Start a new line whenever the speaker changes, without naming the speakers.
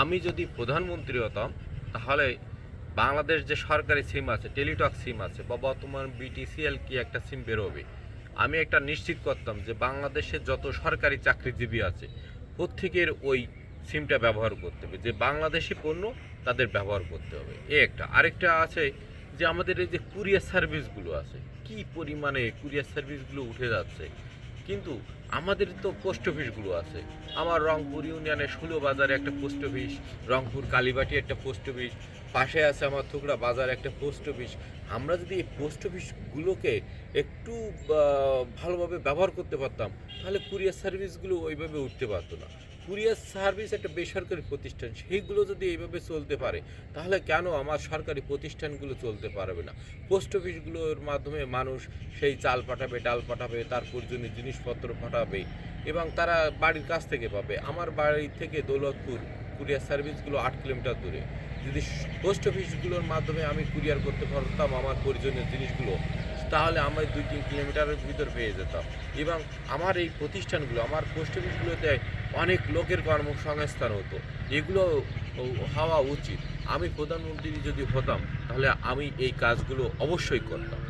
আমি যদি প্রধানমন্ত্রী হতাম, তাহলে বাংলাদেশ যে সরকারি সিম আছে, টেলিটক সিম আছে, বা বর্তমান বিটিসিএল কি একটা সিম বেরোবে, আমি একটা নিশ্চিত করতাম যে বাংলাদেশে যত সরকারি চাকরিজীবী আছে, প্রত্যেকের ওই সিমটা ব্যবহার করতে হবে, যে বাংলাদেশি পণ্য তাদের ব্যবহার করতে হবে। এ একটা। আরেকটা আছে যে আমাদের এই যে কুরিয়ার সার্ভিসগুলো আছে, কি পরিমাণে কুরিয়ার সার্ভিসগুলো উঠে যাচ্ছে, কিন্তু আমাদের তো পোস্ট অফিসগুলো আছে। আমার রংপুর ইউনিয়নের ষোলো বাজারে একটা পোস্ট অফিস রংপুর কালীবাটি একটা পোস্ট অফিস পাশে আছে আমার থুকড়া বাজার একটা পোস্ট অফিস আমরা যদি এই পোস্ট অফিসগুলোকে একটু ভালোভাবে ব্যবহার করতে পারতাম, তাহলে কুরিয়ার সার্ভিসগুলো ওইভাবে উঠতে পারতো না। কুরিয়ার সার্ভিস একটা বেসরকারি প্রতিষ্ঠান, সেইগুলো যদি এইভাবে চলতে পারে, তাহলে কেন আমার সরকারি প্রতিষ্ঠানগুলো চলতে পারবে না? পোস্ট অফিসগুলোর মাধ্যমে মানুষ সেই চাল পাঠাবে, ডাল পাঠাবে তার প্রয়োজনীয় জিনিসপত্র পাঠাবে এবং তারা বাড়ির কাছ থেকে পাবে। আমার বাড়ি থেকে দৌলতপুর কুরিয়ার সার্ভিসগুলো আট কিলোমিটার দূরে। যদি পোস্ট অফিসগুলোর মাধ্যমে আমি কুরিয়ার করতে পারতাম, আমার প্রয়োজনীয় জিনিসগুলো তাহলে আমি দুই তিন কিলোমিটারের ভিতর পেয়ে যেতাম। এবং আমার এই প্রতিষ্ঠানগুলো, আমার পোস্ট অফিসগুলোতে অনেক লোকের কর্মসংস্থান হতো। এগুলো হওয়া উচিত। আমি প্রধানমন্ত্রী যদি হতাম, তাহলে আমি এই কাজগুলো অবশ্যই করতাম।